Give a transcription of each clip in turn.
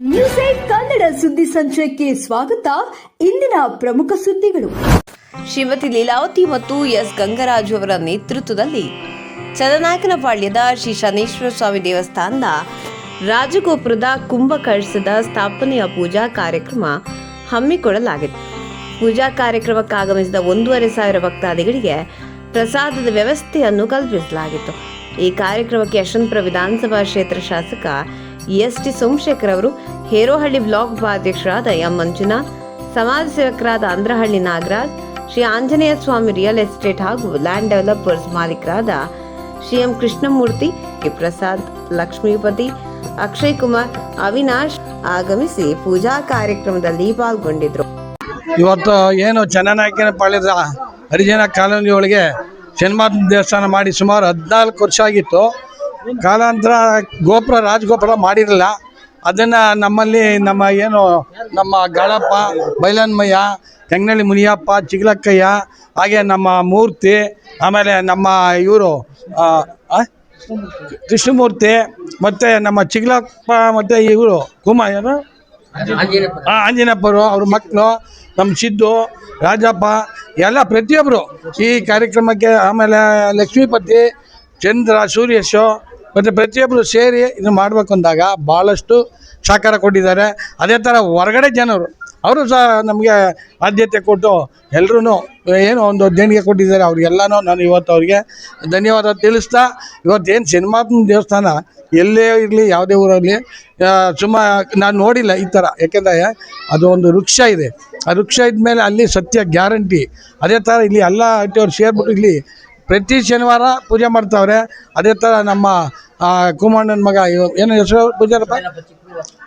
News eight Kannada ಸುದ್ದಿ ಸಂಚಯಕ್ಕೆ ಸ್ವಾಗತ. ಇಂದಿನ ಪ್ರಮುಖ ಸುದ್ದಿಗಳು. ಶ್ರೀಮತಿ ಲೀಲಾವತಿ ಮತ್ತು ಎಸ್. ಗಂಗರಾಜು ಅವರ ನೇತೃತ್ವದಲ್ಲಿ ಚದನಾಯಕನಪಾಳ್ಯದ ಶ್ರೀ ಶನೇಶ್ವರ ಸ್ವಾಮಿ ದೇವಸ್ಥಾನದ ರಾಜಗೋಪುರದ ಕುಂಭಕಳಸದ ಸ್ಥಾಪನೆಯ ಪೂಜಾ ಕಾರ್ಯಕ್ರಮ ಹಮ್ಮಿಕೊಳ್ಳಲಾಗಿದೆ. ಪೂಜಾ ಕಾರ್ಯಕ್ರಮಕ್ಕಾಗಮಿಸಿದ ಒಂದೂವರೆ ಸಾವಿರ ಭಕ್ತಾದಿಗಳಿಗೆ ಪ್ರಸಾದದ ವ್ಯವಸ್ಥೆಯನ್ನು ಕಲ್ಪಿಸಲಾಗಿತ್ತು. ಈ ಕಾರ್ಯಕ್ರಮಕ್ಕೆ ಯಶವಂತಪುರ ವಿಧಾನಸಭಾ ಕ್ಷೇತ್ರ ಶಾಸಕ ಎಸ್ ಟಿ ಸೋಮಶೇಖರ್ ಅವರು, ಹೇರೋಹಳ್ಳಿ ಬ್ಲಾಕ್ ಉಪಾಧ್ಯಕ್ಷರಾದ ಎಂ ಮಂಜುನಾಥ್, ಸಮಾಜ ಸೇವಕರಾದ ಅಂದ್ರಹಳ್ಳಿ ನಾಗರಾಜ್, ಶ್ರೀ ಆಂಜನೇಯ ಸ್ವಾಮಿ ರಿಯಲ್ ಎಸ್ಟೇಟ್ ಹಾಗೂ ಲ್ಯಾಂಡ್ ಡೆವಲಪರ್ಸ್ ಮಾಲೀಕರಾದ ಶ್ರೀ ಎಂ ಕೃಷ್ಣಮೂರ್ತಿ, ಕೆ. ಪ್ರಸಾದ್ ಲಕ್ಷ್ಮೀಪತಿ, ಅಕ್ಷಯ್ ಕುಮಾರ್, ಅವಿನಾಶ್ ಆಗಮಿಸಿ ಪೂಜಾ ಕಾರ್ಯಕ್ರಮದಲ್ಲಿ ಪಾಲ್ಗೊಂಡಿದ್ರು ಇವತ್ತು ಏನು ಪಾಳ್ಯದ ಹರಿಜನ ಕಾಲೋನಿ ಶನಿಮಾತ ದೇವಸ್ಥಾನ ಮಾಡಿ ಸುಮಾರು ಹದಿನಾಲ್ಕು ವರ್ಷ ಆಗಿತ್ತು. ಕಾಲಾಂತರ ಗೋಪುರ, ರಾಜಗೋಪುರ ಮಾಡಿರಲಿಲ್ಲ. ಅದನ್ನು ನಮ್ಮಲ್ಲಿ ನಮ್ಮ ಏನು, ನಮ್ಮ ಗಾಳಪ್ಪ, ಬೈಲನ್ಮಯ್ಯ ತೆಂಗನಳ್ಳಿ ಮುನಿಯಪ್ಪ, ಚಿಗ್ಲಕ್ಕಯ್ಯ, ಹಾಗೆ ನಮ್ಮ ಮೂರ್ತಿ, ಆಮೇಲೆ ನಮ್ಮ ಇವರು ಕೃಷ್ಣಮೂರ್ತಿ, ಮತ್ತು ನಮ್ಮ ಚಿಗ್ಲಪ್ಪ, ಮತ್ತು ಇವರು, ಕುಮಾರ್ ಆಂಜನೇಯಪ್ಪರು, ಅವ್ರ ಮಕ್ಕಳು ನಮ್ಮ ಸಿದ್ದು, ರಾಜಪ್ಪ, ಎಲ್ಲ ಪ್ರತಿಯೊಬ್ಬರು ಈ ಕಾರ್ಯಕ್ರಮಕ್ಕೆ ಆಮೇಲೆ ಲಕ್ಷ್ಮೀಪತಿ, ಚಂದ್ರ, ಸೂರ್ಯಶು, ಮತ್ತು ಪ್ರತಿಯೊಬ್ಬರು ಸೇರಿ ಇದು ಮಾಡಬೇಕು ಅಂದಾಗ ಭಾಳಷ್ಟು ಸಹಕಾರ ಕೊಟ್ಟಿದ್ದಾರೆ. ಅದೇ ಥರ ಹೊರಗಡೆ ಜನರು ಅವರು ಸಹ ನಮಗೆ ಆದ್ಯತೆ ಕೊಟ್ಟು ಎಲ್ಲರೂ ಏನು ಒಂದು ದೇಣಿಗೆ ಕೊಟ್ಟಿದ್ದಾರೆ. ಅವ್ರಿಗೆಲ್ಲನೂ ನಾನು ಇವತ್ತು ಅವ್ರಿಗೆ ಧನ್ಯವಾದ ತಿಳಿಸ್ತಾ, ಇವತ್ತೇನು ಸಿನಿಮಾತ್ಮ ದೇವಸ್ಥಾನ ಎಲ್ಲೇ ಇರಲಿ, ಯಾವುದೇ ಊರಲ್ಲಿ ಸುಮ್ಮ ನಾನು ನೋಡಿಲ್ಲ ಈ ಥರ ಯಾಕೆಂದರೆ ಅದು ಒಂದು ವೃಕ್ಷ ಇದೆ. ಆ ವೃಕ್ಷ ಇದ್ದ ಮೇಲೆ ಅಲ್ಲಿ ಸತ್ಯ ಗ್ಯಾರಂಟಿ. ಅದೇ ಥರ ಇಲ್ಲಿ ಎಲ್ಲ ಅಟ್ಟಿಯವ್ರು ಸೇರಿಬಿಟ್ಟು ಇಲ್ಲಿ ಪ್ರತಿ ಶನಿವಾರ ಪೂಜೆ ಮಾಡ್ತಾವ್ರೆ. ಅದೇ ಥರ ನಮ್ಮ ಕುಮಾರಣ್ಣನ ಮಗ ಏನು ಹೆಸರು ಪೂಜಾರಪ್ಪ?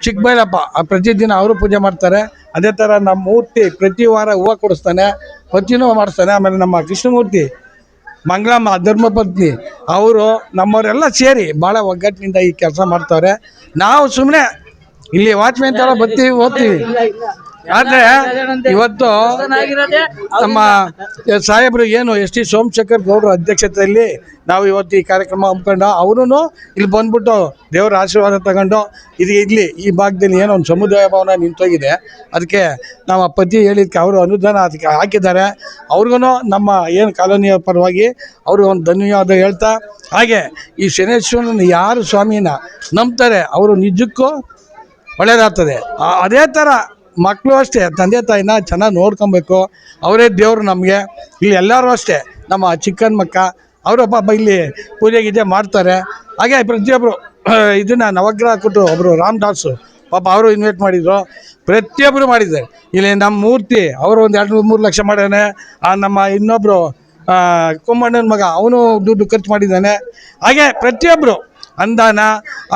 ಚಿಕ್ಕಬೈಲಪ್ಪ. ಪ್ರತಿ ಪ್ರತಿದಿನ ಅವರು ಪೂಜೆ ಮಾಡ್ತಾರೆ. ಅದೇ ಥರ ನಮ್ಮ ಮೂರ್ತಿ ಪ್ರತಿ ವಾರ ಹೂವು ಕೊಡಿಸ್ತಾನೆ. ಪ್ರತಿನೂ ಮಾಡಿಸ್ತಾನೆ. ಆಮೇಲೆ ನಮ್ಮ ಕೃಷ್ಣಮೂರ್ತಿ, ಮಂಗಳಮ್ಮ ಧರ್ಮಪತ್ನಿ ಅವರು ನಮ್ಮವರೆಲ್ಲ ಸೇರಿ ಭಾಳ ಒಗ್ಗಟ್ಟಿನಿಂದ ಈ ಕೆಲಸ ಮಾಡ್ತಾವ್ರೆ. ನಾವು ಸುಮ್ಮನೆ ಇಲ್ಲಿ ವಾಚ್ಮ್ಯಾನ್ ಥರ ಬರ್ತೀವಿ, ಓದ್ತೀವಿ. ಆದರೆ ಇವತ್ತು ನಮ್ಮ ಸಾಹೇಬರು ಏನು ಎಸ್ ಟಿ ಸೋಮಶೇಖರ್ ಗೌಡ್ರ ಅಧ್ಯಕ್ಷತೆಯಲ್ಲಿ ನಾವು ಇವತ್ತು ಈ ಕಾರ್ಯಕ್ರಮ ಹಮ್ಮಿಕೊಂಡು ಅವನು ಇಲ್ಲಿ ಬಂದ್ಬಿಟ್ಟು ದೇವರ ಆಶೀರ್ವಾದ ತಗೊಂಡು ಇದು ಇಲ್ಲಿ ಈ ಭಾಗದಲ್ಲಿ ಏನೋ ಒಂದು ಸಮುದಾಯ ಭವನ ನಿಂತೋಗಿದೆ. ಅದಕ್ಕೆ ನಮ್ಮ ಪತಿ ಹೇಳಿದ್ಕೆ ಅವರು ಅನುದಾನ ಅದಕ್ಕೆ ಹಾಕಿದ್ದಾರೆ. ಅವ್ರಿಗೂ ನಮ್ಮ ಏನು ಕಾಲೋನಿಯ ಪರವಾಗಿ ಅವರು ಒಂದು ಧನ್ಯವಾದ ಹೇಳ್ತಾ ಹಾಗೆ ಈ ಶನೇಶ್ವರನ ಯಾರು ಸ್ವಾಮಿನ ನಂಬ್ತಾರೆ ಅವರು ನಿಜಕ್ಕೂ ಒಳ್ಳೆಯದಾಗ್ತದೆ ಅದೇ ಥರ ಮಕ್ಕಳು ಅಷ್ಟೇ, ತಂದೆ ತಾಯಿನ ಚೆನ್ನಾಗಿ ನೋಡ್ಕೊಬೇಕು. ಅವರೇ ದೇವರು ನಮಗೆ. ಇಲ್ಲಿ ಎಲ್ಲರೂ ಅಷ್ಟೇ, ನಮ್ಮ ಚಿಕ್ಕನ ಮಕ್ಕ, ಅವರು ಪಾಪ ಇಲ್ಲಿ ಪೂಜೆ ಗೀಜೆ ಮಾಡ್ತಾರೆ. ಹಾಗೆ ಪ್ರತಿಯೊಬ್ಬರು ಇದನ್ನು ನವಗ್ರಹ ಕೊಟ್ಟು ಒಬ್ಬರು ರಾಮದಾಸು ಪಾಪ ಅವರು ಇನ್ವೈಟ್ ಮಾಡಿದರು. ಪ್ರತಿಯೊಬ್ಬರು ಮಾಡಿದ್ದಾರೆ. ಇಲ್ಲಿ ನಮ್ಮ ಮೂರ್ತಿ, ಅವರು ಒಂದು ಎರಡು ಮೂರು ಲಕ್ಷ ಮಾಡ್ಯಾನೆ. ನಮ್ಮ ಇನ್ನೊಬ್ಬರು ಕುಮ್ಮಣ್ಣನ ಮಗ, ಅವನು ದುಡ್ಡು ಖರ್ಚು ಮಾಡಿದ್ದಾನೆ. ಹಾಗೆ ಪ್ರತಿಯೊಬ್ಬರು ಅಂದಾನ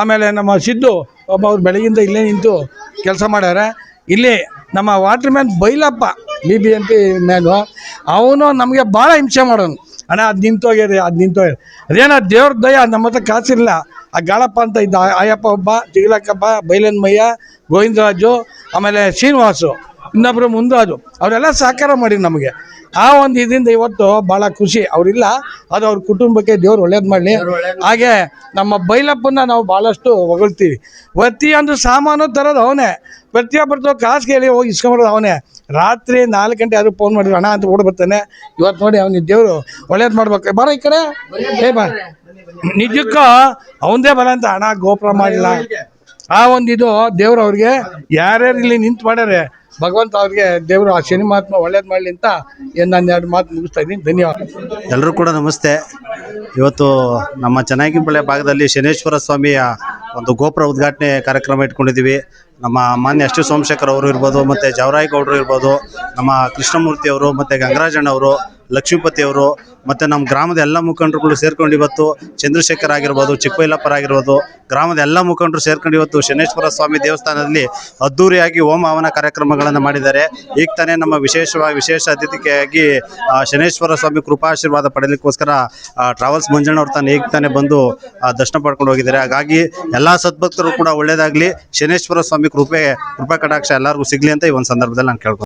ಆಮೇಲೆ ನಮ್ಮ ಸಿದ್ದು, ಒಬ್ಬ ಅವ್ರು ಬೆಳಗಿಂದ ಇಲ್ಲೇ ನಿಂತು ಕೆಲಸ ಮಾಡ್ಯಾರೆ. ಇಲ್ಲಿ ನಮ್ಮ water man Bailappa B B M P man ಅವನು ನಮಗೆ ಭಾಳ ಹಿಂಸೆ ಮಾಡೋನು. ಅಣ್ಣ, ಅದು ನಿಂತೋಗ್ಯರಿ ಅದು ನಿಂತೋಗ್ಯರಿ ಅದೇನೋ ದೇವ್ರ ದಯ, ನಮ್ಮ ಹತ್ರ ಕಾಸಿಲ್ಲ ಆ ಗಾಳಪ್ಪ ಅಂತ ಇದ್ದ ಆಯಪ್ಪ ಒಬ್ಬ ಬೈಲನ್ ಬೈಲನ್ಮಯ್ಯ ಗೋವಿಂದರಾಜು, ಆಮೇಲೆ ಶ್ರೀನಿವಾಸು. ಇನ್ನೊಬ್ಬರು ಅದು ಅವರೆಲ್ಲ ಸಹಕಾರ ಮಾಡಿ ನಮಗೆ. ಆ ಒಂದು ಇದರಿಂದ ಇವತ್ತು ಭಾಳ ಖುಷಿ. ಅವರಿಲ್ಲ ಅದು ಅವ್ರ ಕುಟುಂಬಕ್ಕೆ ದೇವ್ರು ಒಳ್ಳೇದು ಮಾಡಲಿ. ಹಾಗೆ ನಮ್ಮ ಬೈಲಪ್ಪನ್ನ ನಾವು ಭಾಳಷ್ಟು ಹೊಗಳ್ತೀವಿ. ಪ್ರತಿಯೊಂದು ಸಾಮಾನು ತರೋದು ಅವನೇ. ಪ್ರತಿಯೊಬ್ಬರದ್ದು ಕಾಸು ಕೇಳಿ ಹೋಗಿ ಇಸ್ಕೊಂಬರೋದು ಅವನೇ. ರಾತ್ರಿ ನಾಲ್ಕು ಗಂಟೆ ಯಾರು ಫೋನ್ ಮಾಡಿದ್ರು ಹಣ ಅಂತ ಓಡಿ ಬರ್ತಾನೆ. ಇವತ್ತು ನೋಡಿ ಅವನಿಗೆ ದೇವರು ಒಳ್ಳೇದು ಮಾಡ್ಬೇಕು. ಬರ ಈ ಕಡೆ. ಏ ಬಾ. ನಿಜಕ್ಕೂ ಅವನದೇ ಬರ ಅಂತ. ಹಣ ಗೋಪುರ ಮಾಡಿಲ್ಲ. ಆ ಒಂದು ಇದು, ದೇವ್ರು ಅವ್ರಿಗೆ ಯಾರ್ಯಾರು ಇಲ್ಲಿ ನಿಂತು ಮಾಡ್ಯಾರೆ, ಭಗವಂತ ಅವ್ರಿಗೆ ದೇವರು ಆ ಶನಿ ಮಹಾತ್ಮ ಒಳ್ಳೇದು ಮಾಡಲಿ ಅಂತ ನಾನು ಎರಡು ಮಾತು ಮುಗಿಸ್ತಾ ಇದ್ದೀನಿ. ಧನ್ಯವಾದ. ಎಲ್ಲರೂ ಕೂಡ ನಮಸ್ತೆ. ಇವತ್ತು ನಮ್ಮ ಚೆನ್ನಾಗಿಂಪಳ್ಳಿ ಭಾಗದಲ್ಲಿ ಶನೇಶ್ವರ ಸ್ವಾಮಿಯ ಒಂದು ಗೋಪುರ ಉದ್ಘಾಟನೆ ಕಾರ್ಯಕ್ರಮ ಇಟ್ಕೊಂಡಿದ್ದೀವಿ. ನಮ್ಮ ಮಾನ್ಯ ಅಷ್ಟು ಸೋಮಶೇಖರ್ ಅವರು ಇರ್ಬೋದು, ಮತ್ತು ಜವರಾಯ್ ಗೌಡರು ಇರ್ಬೋದು, ನಮ್ಮ ಕೃಷ್ಣಮೂರ್ತಿ ಅವರು, ಮತ್ತು ಗಂಗರಾಜಣ್ಣ ಅವರು ಲಕ್ಷ್ಮೀಪತಿ ಅವರು, ಮತ್ತು ನಮ್ಮ ಗ್ರಾಮದ ಎಲ್ಲ ಮುಖಂಡರುಗಳು ಸೇರ್ಕೊಂಡು ಇವತ್ತು ಚಂದ್ರಶೇಖರ್ ಆಗಿರ್ಬೋದು ಚಿಕ್ಕಬೈಲಪ್ಪರಾಗಿರ್ಬೋದು ಗ್ರಾಮದ ಎಲ್ಲ ಮುಖಂಡರು ಸೇರ್ಕೊಂಡು ಇವತ್ತು ಶನೇಶ್ವರ ಸ್ವಾಮಿ ದೇವಸ್ಥಾನದಲ್ಲಿ ಅದ್ದೂರಿಯಾಗಿ ಹೋಮ ಹವನ ಕಾರ್ಯಕ್ರಮಗಳನ್ನು ಮಾಡಿದ್ದಾರೆ. ಈಗ ತಾನೇ ನಮ್ಮ ವಿಶೇಷವಾಗಿ ವಿಶೇಷ ಅತಿಥಿಯಾಗಿ ಶನೇಶ್ವರ ಸ್ವಾಮಿ ಕೃಪಾಶೀರ್ವಾದ ಪಡೆಯಲಿಕ್ಕೋಸ್ಕರ ಟ್ರಾವೆಲ್ಸ್ ಮಂಜಣ್ಣವ್ರು ತಾನು ಈಗ ತಾನೇ ಬಂದು ದರ್ಶನ ಪಡ್ಕೊಂಡು ಹೋಗಿದ್ದಾರೆ. ಹಾಗಾಗಿ ಎಲ್ಲ ಸದ್ಭಕ್ತರು ಕೂಡ ಒಳ್ಳೇದಾಗಲಿ. ಶನೇಶ್ವರ ಸ್ವಾಮಿ ಕೃಪೆ, ಕೃಪಾ ಕಟಾಕ್ಷ ಎಲ್ಲರಿಗೂ ಸಿಗಲಿ ಅಂತ ಈ ಒಂದು ಸಂದರ್ಭದಲ್ಲಿ ನಾನು ಕೇಳ್ಕೊತೀನಿ